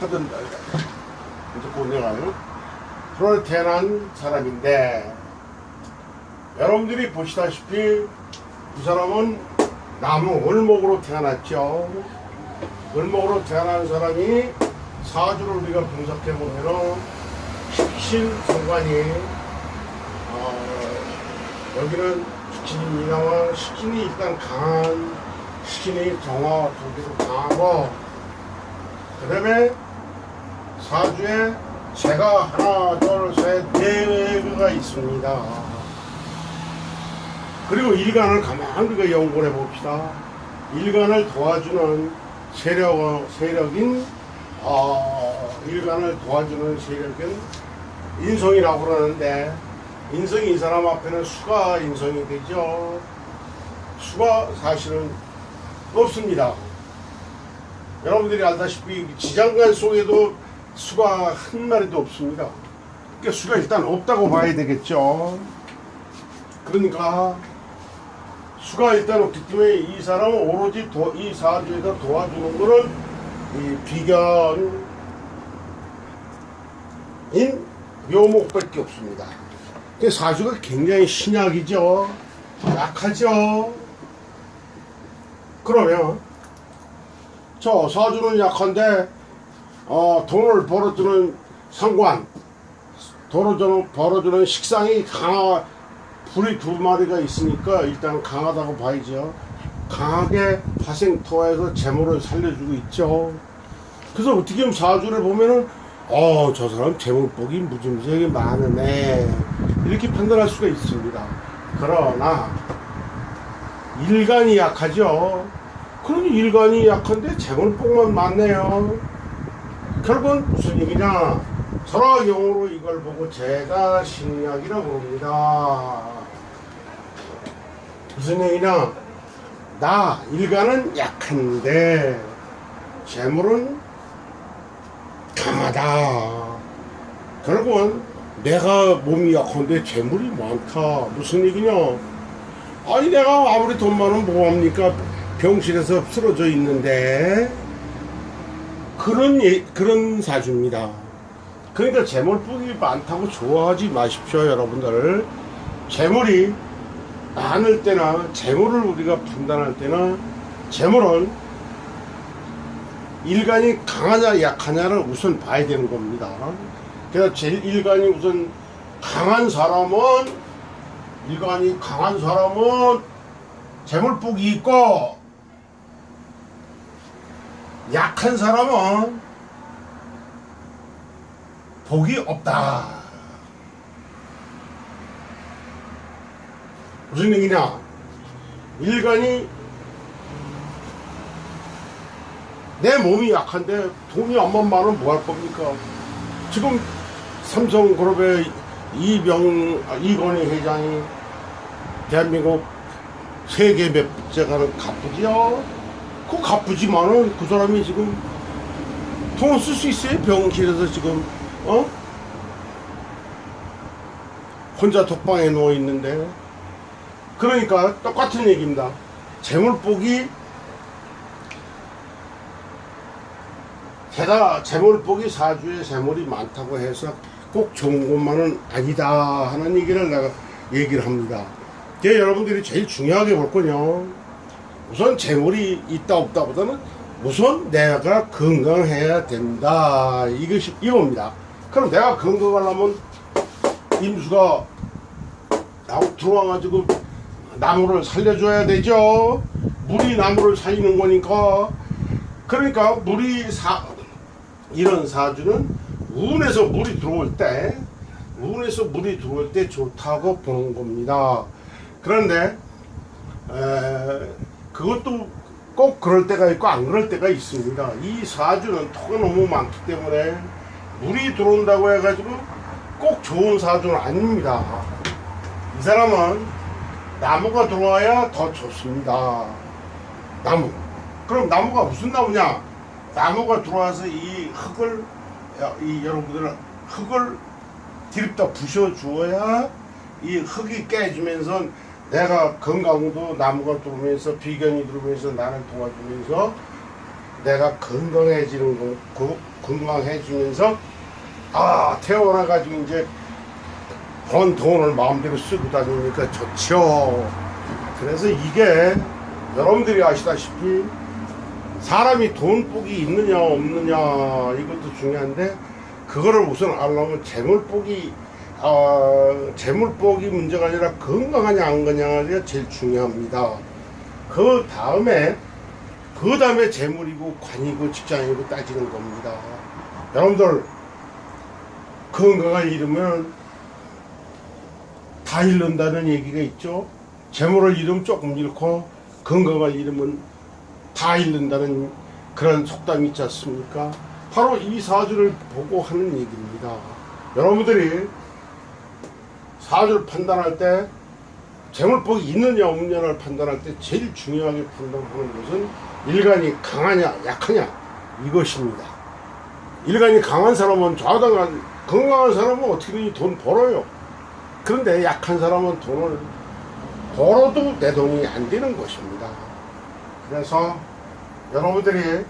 하던 곧 내가 그걸 태어난 사람인데 여러분들이 보시다시피 이 사람은 나무 월목으로 태어났죠. 월목으로 태어난 사람이 사주를 우리가 분석해 보면은 식신 성관이 어, 여기는 식신입니다만 식신이 일단 강한 식신이 정화 두 개도 강하고 그 다음에 사주에 제가 하나 둘셋네 개가 있습니다. 그리고 일간을 가만히 연구를 해봅시다. 일간을 도와주는 세력, 세력인, 어, 일간을 도와주는 세력인 인성이라고 그러는데, 인성이 이 사람 앞에는 수가 인성이 되죠. 수가 사실은 없습니다. 여러분들이 알다시피 지장간 속에도 수가 한 마리도 없습니다. 그러니까 수가 일단 없다고 봐야 되겠죠. 그러니까 수가 일단 없기 때문에 이 사람은 오로지 도, 이 사주에서 도와주는 거는 이 비견인 묘목밖에 없습니다. 그 사주가 굉장히 신약이죠. 약하죠. 그러면 저 사주는 약한데 어, 돈을 벌어주는 상관, 돈을 벌어주는 식상이 강하, 불이 두 마리가 있으니까 일단 강하다고 봐야죠. 강하게 화생토에서 재물을 살려주고 있죠. 그래서 어떻게 보면 사주를 보면은 어, 저 사람 재물복이 무지무지하게 많으네. 이렇게 판단할 수가 있습니다. 그러나 일간이 약하죠. 그럼 일간이 약한데 재물복만 많네요. 결국은 무슨 얘기냐? 설화경으로 이걸 보고 제가 신약이라고 부릅니다. 무슨 얘기냐? 나 일간은 약한데 재물은 강하다. 결국은 내가 몸이 약한데 재물이 많다. 무슨 얘기냐? 아니 내가 아무리 돈 많으면 뭐합니까? 병실에서 쓰러져 있는데 그런 예, 그런 사주입니다. 그러니까 재물복이 많다고 좋아하지 마십시오, 여러분들. 재물이 많을 때나 재물을 우리가 판단할 때나 재물은 일간이 강하냐 약하냐를 우선 봐야 되는 겁니다. 그래서 제일 일간이 우선 강한 사람은 일간이 강한 사람은 재물복이 있고 약한 사람은 복이 없다. 무슨 얘기냐? 일간이 내 몸이 약한데 돈이 안만 많으면 뭐 할 겁니까? 지금 삼성그룹의 이병, 아, 이건희 회장이 대한민국 세계 몇째 가는 가쁘지요? 그 가쁘지만은 그 사람이 지금 돈 쓸 수 있어요? 병실에서 지금, 어? 혼자 독방에 누워 있는데. 그러니까 똑같은 얘기입니다. 재물복이 게다가 재물복이 사주에 재물이 많다고 해서 꼭 좋은 것만은 아니다 하는 얘기를 내가 얘기를 합니다. 그 여러분들이 제일 중요하게 볼 거요. 우선 재물이 있다 없다 보다는 우선 내가 건강해야 된다. 이것이 이겁니다. 그럼 내가 건강하려면 임수가 들어와가지고 나무를 살려줘야 되죠. 물이 나무를 살리는 거니까. 그러니까 물이 사 이런 사주는 운에서 물이 들어올 때 운에서 물이 들어올 때 좋다고 보는 겁니다. 그런데 에, 그것도 꼭 그럴 때가 있고 안 그럴 때가 있습니다. 이 사주는 토가 너무 많기 때문에 물이 들어온다고 해가지고 꼭 좋은 사주는 아닙니다. 이 사람은 나무가 들어와야 더 좋습니다. 나무. 그럼 나무가 무슨 나무냐? 나무가 들어와서 이 흙을 이 여러분들 흙을 디립다 부셔 주어야 이 흙이 깨지면서 내가 건강도 나무가 들어오면서 비견이 들어오면서 나를 도와주면서 내가 건강해지는 거, 그- 건강해지면서 아 태어나 가지고 이제 번 돈을 마음대로 쓰고 다니니까 좋죠. 그래서 이게 여러분들이 아시다시피 사람이 돈복이 있느냐 없느냐 이것도 중요한데 그거를 우선 알려면 재물복이 어, 재물복이 문제가 아니라 건강하냐 안 건강하냐가 제일 중요합니다. 그 다음에 그 다음에 재물이고 관이고 직장이고 따지는 겁니다. 여러분들 건강을 잃으면 다 잃는다는 얘기가 있죠. 재물을 잃으면 조금 잃고 건강을 잃으면 다 잃는다는 그런 속담이 있지 않습니까? 바로 이 사주를 보고 하는 얘기입니다. 여러분들이 사주를 판단할 때 재물복이 있느냐 없느냐를 판단할 때 제일 중요하게 판단하는 것은 일간이 강하냐 약하냐 이것입니다. 일간이 강한 사람은 좌당한 건강한 사람은 어떻게든지 돈 벌어요. 그런데 약한 사람은 돈을 벌어도 내 돈이 안 되는 것입니다. 그래서 여러분들이